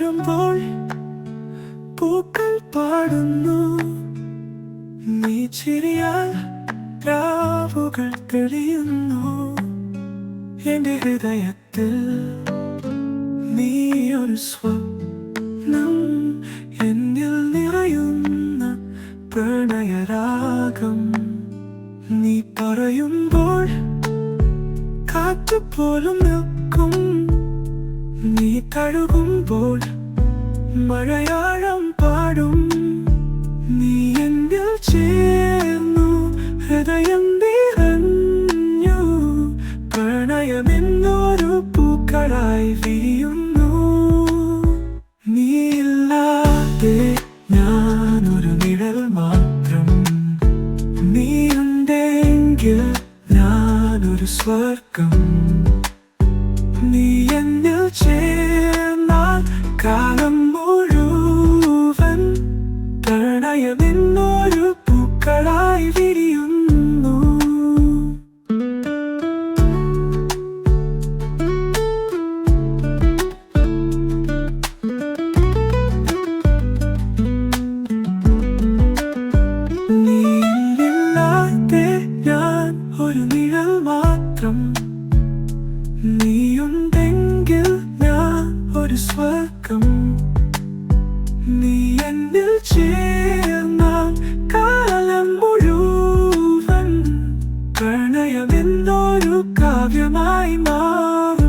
വരുമ്പോൾ പൂക്കൾ പാടുന്നു. നീ ചിരിയാൽ രാവുകൾ തെളിയുന്നു. എന്റെ ഹൃദയത്തിൽ നീ ഒരു സ്വപ്നം എന്നിൽ നിറയുന്ന പ്രണയരാഗം. നീ പറയുമ്പോൾ കാറ്റുപോലും നിൽക്കും. കഴുകുമ്പോൾ മഴയാഴം പാടും. നീ എന്നിൽ ചേർന്നു ഹൃദയം നിറഞ്ഞു. പ്രണയമെന്നൊരു പൂക്കളായി വീയുന്നു നീയില്ലാതെ ഞാനൊരു നിഴൽ മാത്രം. നീ നീയുണ്ടെങ്കിൽ ഞാനൊരു സ്വർഗം. വിരിയുന്നു. ഒരു നിഴൽ മാത്രം. നീയുണ്ടെങ്കിൽ ഞാൻ ഒരു സ്വർഗം. നീ എന്നിൽ ചേർന്നാൽ പ്രണയമെന്നൊരു കാവ്യമായി മാറും.